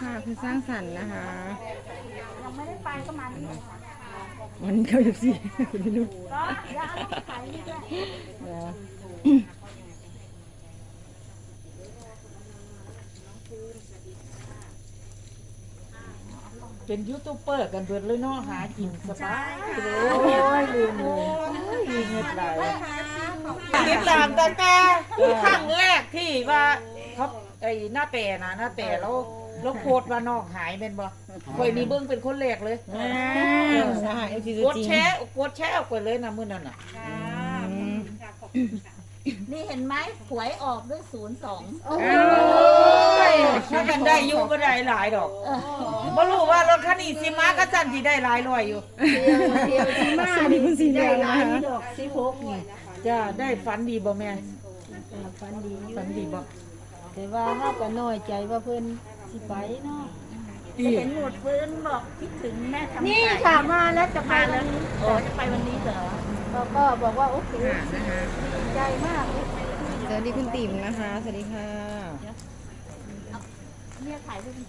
ค่ะคุณสร้างสรรค์นะคะยังไม่ได้ไปก็มานี่ค่ะวันนี้เขาอยู่สี่คุณพี่นุ่นก็ย่าเอาขายนี่ด้วยนะเป็นยูทูบเบอร์กันเบิดเลยเนาะหากินสบายเลยโอ้ยลืมเลยเงินไหลติดตามตั้งแต่ครั้งแรกที่ว่าเขาไอ้หน้าแต่นะหน้าแต่แล้ว แล้วโพสต์ว่าน้องหายเป็นบ่คอยนี่เบิ้งเป็นคนแรกเลยอ่านะคะเอฟซีตัวกดจริงแชร์กดแชร์ออกไปเลยนะมื้อนั้นน่ะอืมนี่เห็นไหมหวยออกด้วยศูนย์สองโอ้ยถ้ากันได้อยู่บ่ได้หลายดอกบ่รู้ว่ารถคันนี้สิมาก็สั่นสิได้หลายร้อยอยู่มาดีคุณสีเหลืองนะคะดอกสิหกนี่จ้าได้ฝันดีบ่แม่ฟันดีอยู่ฝันดีบ่แต่ว่าเฮาก็น้อยใจว่าเพิ่น สิไปเนาะเห็นหนวดฟื้นบอกคิดถึงแม่ทำนี่ค่ะมาแล้วจะไปแล้วโอ้จะไปวันนี้เหรอก็ก็บอกว่าโอเคค่ะนะคะดีใจมากเลยสวัสดีคุณติ๋มนะคะ สวัสดีค่ะเนี่ยถ่ายรูปหน่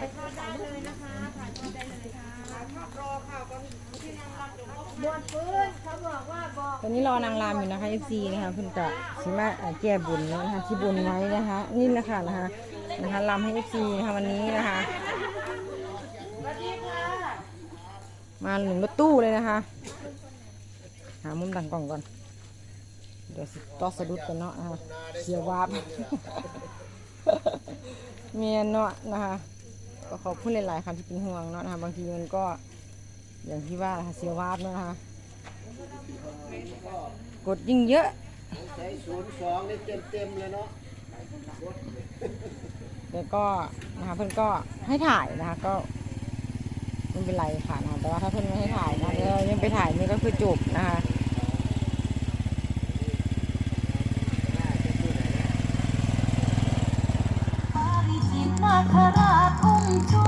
อยถ่ายได้เลยนะคะถ่ายได้เลยค่ะบวชฟื้นเขาบอกว่าบอกตอนนี้รอนางรำอยู่นะคะ FC นะคะเพิ่นกะสิมาเอ่อแก้บุญแล้วนะคะที่บุญไว้นะคะ นี่นะคะนะคะ นะคะรำให้ FC นะคะวันนี้นะคะ มาหนึ่งรถตู้เลยนะคะ หามุมต่างกล่องก่อน เดี๋ยวสิต้องสะดุดกันเนาะนะคะเสียวาบเมียนเนาะนะคะก็ขอบคุณหลายๆค่ะที่เป็นห่วงเนาะนะคะบางทีมันก็อย่างที่ว่าะะเสียวาบเนาะนะคะกดยิ่งเยอะใช้ศูนย์สองนี่เต็มเต็มๆเลยเนาะ แล้วก็นะคะเพื่อนก็ให้ถ่ายนะคะก็ไม่เป็นไรค่ะนะแต่ว่าถ้าเพื่อนไม่ให้ถ่ายนะแล้วยังไปถ่ายนี่ก็คือจบนะคะสินนาคราชองค์ชู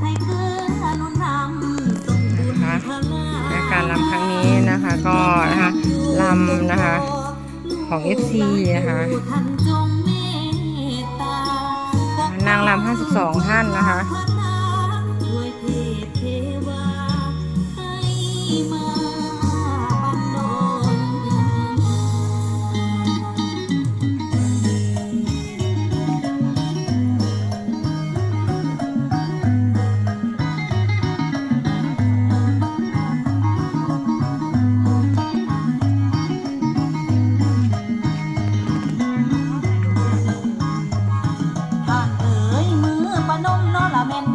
ให้เพื่อนอนุนำส่งบุญนะคะและการรำครั้งนี้นะคะก็นะคะรำนะคะของ FC นะคะ นางรำ52 ท่านนะคะ น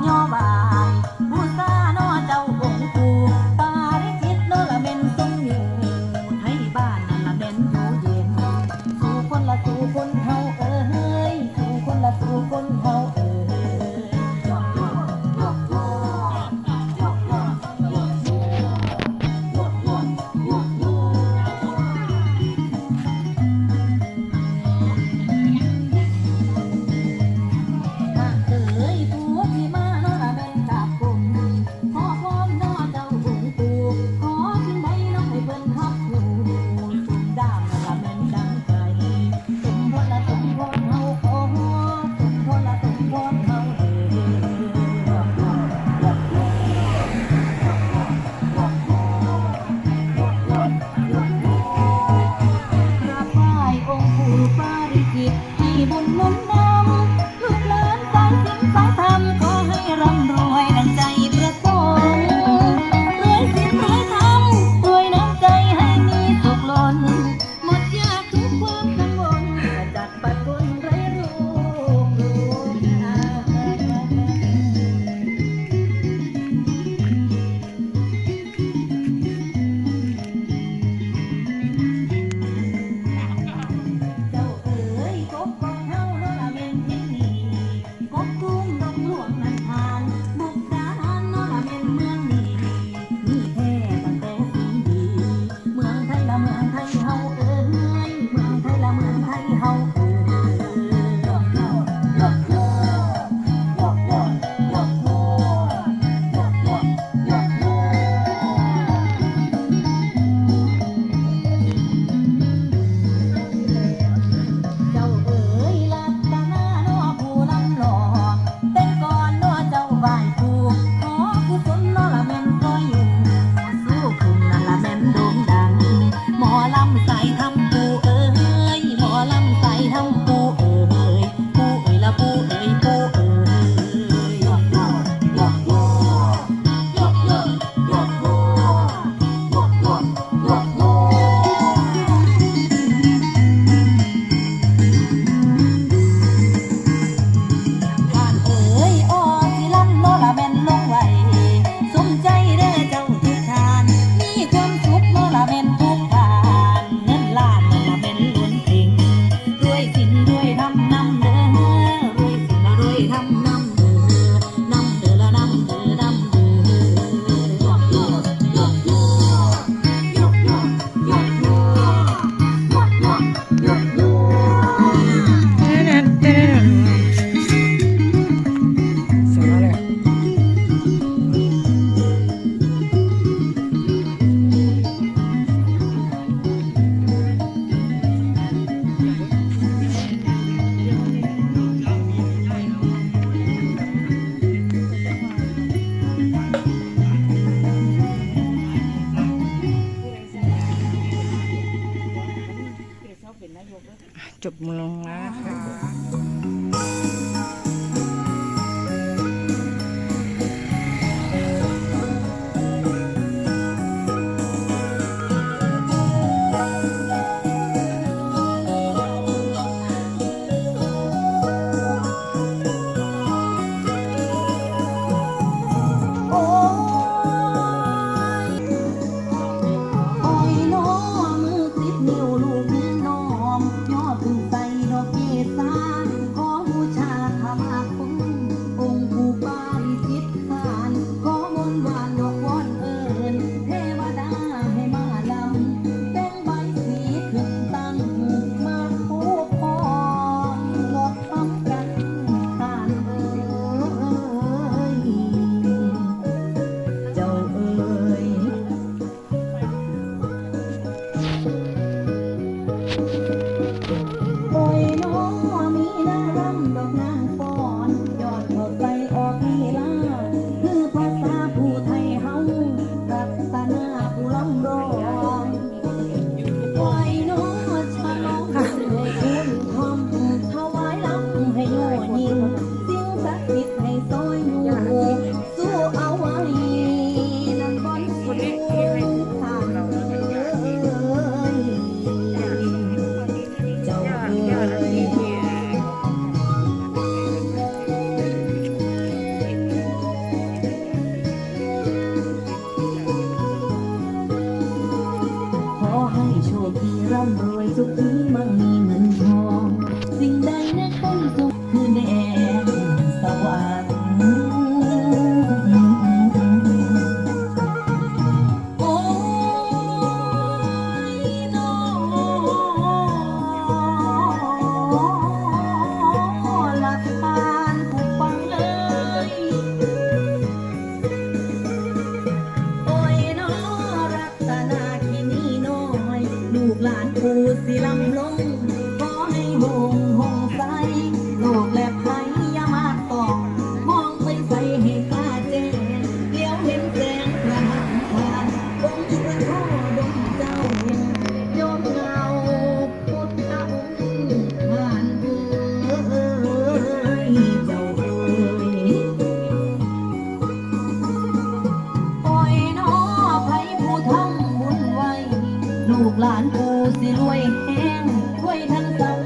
าริจิตให้บุญหนุนนำ chụp luôn á. ที่ร่ำรวยสุขีมั่ง ลูกหลานปู่สิรวยแห้งรวยทั้งสัง